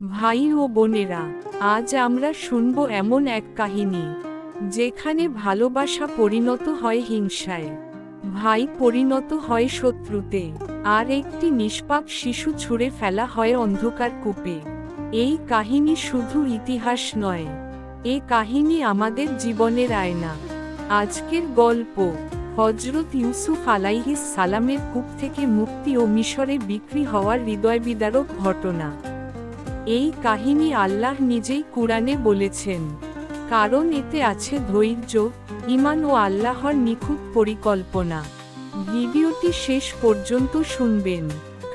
ভাই ও বোনেরা, আজ আমরা শুনব এমন এক কাহিনী, যেখানে ভালোবাসা পরিণত হয় হিংসায়। ভাই পরিণত হয় শত্রুতে, আর একটি নিষ্পাপ শিশু ছুঁড়ে ফেলা হয় অন্ধকার কূপে। এই কাহিনী শুধু ইতিহাস নয়, এ কাহিনী আমাদের জীবনের আয়না। আজকের গল্প হজরত ইউসুফ আলাইহিস সালামের কূপ থেকে মুক্তি ও মিশরে বিক্রি হওয়ার হৃদয় বিদারক ঘটনা। এই কাহিনী আল্লাহ নিজেই কুরআনে বলেছেন। কারণ এতে আছে ধৈর্য ইমান ও আল্লাহর নিখুঁত পরিকল্পনা। ভিডিওটি শেষ পর্যন্ত শুনবেন,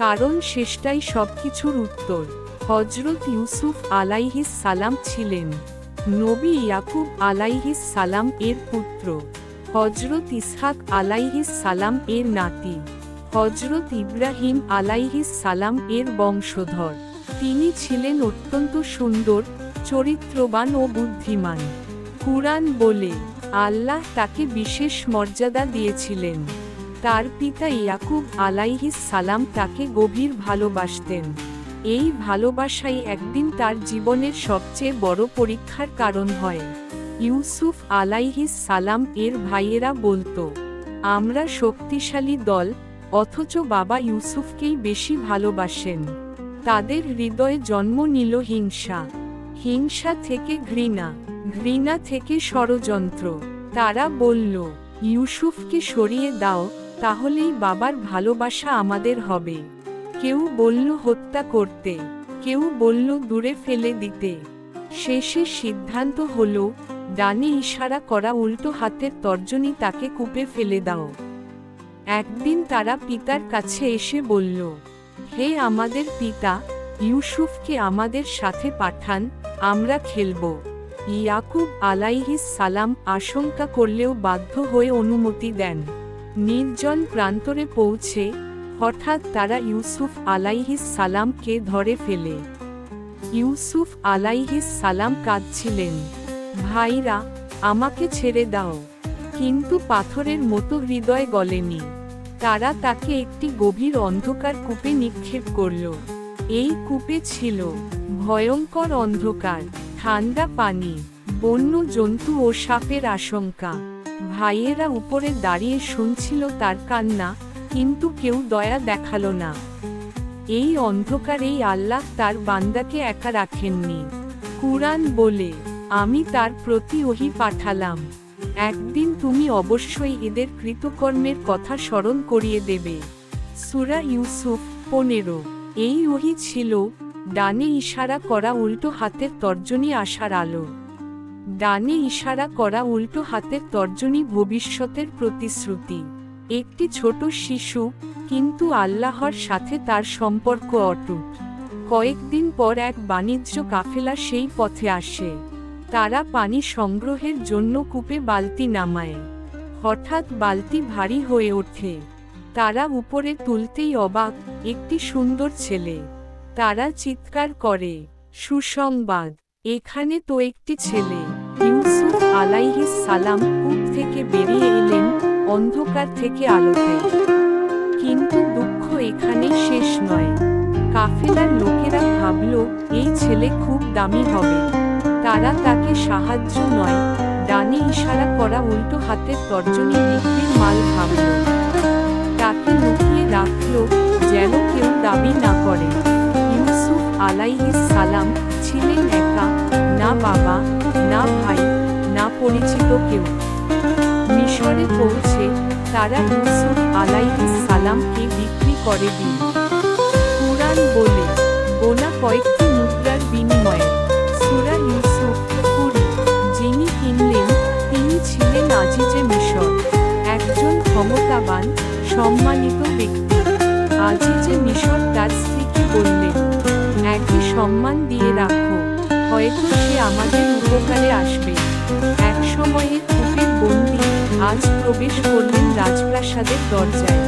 কারণ শেষটাই সবকিছুর উত্তর। হজরত ইউসুফ আলাইহিস সালাম ছিলেন। নবী ইয়াকুব আলাইহিস সালাম এর পুত্র। হজরত ইসহাক আলাইহিস সালাম এর নাতি। হজরত ইব্রাহিম আলাইহিস সালাম এর বংশধর। তিনি ছিলেন অত্যন্ত সুন্দর, চরিত্রবান ও বুদ্ধিমান। কুরআন বলে, আল্লাহ তাকে বিশেষ মর্যাদা দিয়েছিলেন। তার পিতা ইয়াকুব আলাইহিস সালাম তাকে গভীর ভালোবাসতেন। এই ভালোবাসাই একদিন তার জীবনের সবচেয়ে বড় পরীক্ষার কারণ হয়। ইউসুফ আলাইহিস সালাম এর ভাইয়েরা বলতো, আমরা শক্তিশালী দল, অথচ বাবা ইউসুফকেই বেশি ভালোবাসেন। তাদের হৃদয়ে জন্ম নিল হিংসা। হিংসা থেকে ঘৃণা ঘৃণা থেকে ষড়যন্ত্র। তারা বলল, ইউসুফকে সরিয়ে দাও, তাহলেই বাবার ভালোবাসা আমাদের হবে। কেউ বলল, হত্যা করতে। কেউ বলল, দূরে ফেলে দিতে। শেষে সিদ্ধান্ত হল, ডানে ইশারা করা উল্টো হাতের তর্জনী তাকে কূপে ফেলে দাও। একদিন তারা পিতার কাছে এসে বলল হে আমাদের পিতা, ইউসুফকে আমাদের সাথে পাঠান, আমরা খেলব। ইয়াকুব আলাইহিস সালাম আশঙ্কা করলেও বাধ্য হয়ে অনুমতি দেন। নির্জন প্রান্তরে পৌঁছে, হঠাৎ তারা ইউসুফ আলাইহিস সালামকে ধরে ফেলে। ইউসুফ আলাইহিস সালাম কাঁদছিলেন। ভাইরা, আমাকে ছেড়ে দাও। কিন্তু পাথরের মতো হৃদয় গলেনি। তারা তাকে একটি গভীর অন্ধকার কূপে নিক্ষেপ করল। এই কূপে ছিল ভয়ঙ্কর অন্ধকার, ঠান্ডা পানি, বন্য জন্তু ও সাপের আশঙ্কা। ভাইয়েরা উপরে দাঁড়িয়ে শুনছিল তার কান্না, কিন্তু কেউ দয়া দেখাল না। এই অন্ধকারেই আল্লাহ তার বান্দাকে একা রাখেননি। কুরআন বলে, আমি তার প্রতি ওহি পাঠালাম। একদিন তুমি অবশ্যই এদের কৃতকর্মের কথা স্মরণ করিয়ে দেবে। সুরা ইউসুফ পনেরো। এই ওহি ছিল, ডানে ইশারা করা উল্টো হাতের তর্জনী আসার আলো। ডানে ইশারা করা উল্টো হাতের তর্জনী ভবিষ্যতের প্রতিশ্রুতি। একটি ছোট শিশু, কিন্তু আল্লাহর সাথে তার সম্পর্ক অটুট। কয়েকদিন পর এক বাণিজ্য কাফেলা সেই পথে আসে। তারা পানি সংগ্রহের জন্য কূপে বালতি নামায়। হঠাৎ বালতি ভারী হয়ে ওঠে। তারা উপরে তুলতেই অবাক, একটি সুন্দর ছেলে। তারা চিৎকার করে, সুসংবাদ, এখানে তো একটি ছেলে। ইউসুফ আলাইহিস সালাম কূপ থেকে বেরিয়ে এলেন, অন্ধকার থেকে আলোতে। কিন্তু দুঃখ এখানে শেষ নয়। কাফেলার লোকেরা ভাবল, এই ছেলে খুব দামি হবে। তারা তাকে সাহায্য নয়। ডানে ইশারা করা উল্টো হাতের তর্জনী বিক্রির মাল ভাবল তাকে লুকিয়ে রাখল যেন কেউ দাবি না করে। ইউসুফ আলাইহিস সালাম ছিলেন একা, না বাবা, না ভাই, না পরিচিত কেউ। মিশরে পৌঁছে তারা ইউসুফ আলাইহিস সালামকে বিক্রি করে দিল। কুরআন বলে বোনা কয়েকটি মুদ্রার বিনিময়ে সম্মানিত ব্যক্তি। আজিজে মিশর তার স্ত্রীকে বললেন একে সম্মান দিয়ে রাখো, হয়তো সে আমাদের উপকারে আসবে। এক সময়ে কূপের বন্দি, আজ প্রবেশ করলেন রাজপ্রাসাদের দরজায়।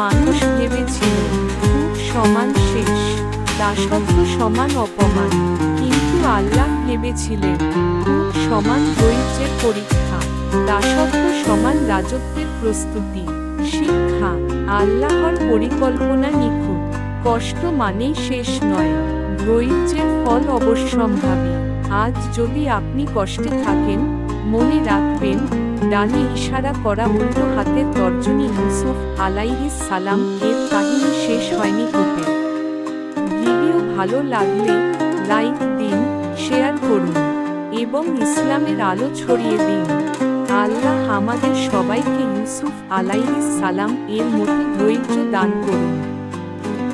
মানুষ ভেবেছিল সমান শেষ দাসত্ব সমান অপমান। কিন্তু আল্লাহ ভেবেছিলেন সমান ধৈর্যের পরীক্ষা দাসত্ব সমান রাজত্বের প্রস্তুতি। শিক্ষা, আল্লাহর পরিকল্পনা নিখুঁত। কষ্ট মানেই শেষ নয়, ধৈর্যের ফল অবশ্যম্ভাবী। আজ যদি আপনি কষ্টে থাকেন, মনে রাখবেন, ডানে ইশারা করা উল্টো হাতের তর্জনী ইউসুফ আলাইহিস সালাম এর কাহিনী শেষ হয়নি হতে ভিডিও ভালো লাগলে লাইক দিন, শেয়ার করুন, এবং ইসলামের আলো ছড়িয়ে দিন। আল্লাহ আমাদের সবাইকে ইউসুফ আলাইহিস সালাম এর মতো ধৈর্য দান করুন।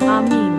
আমিন।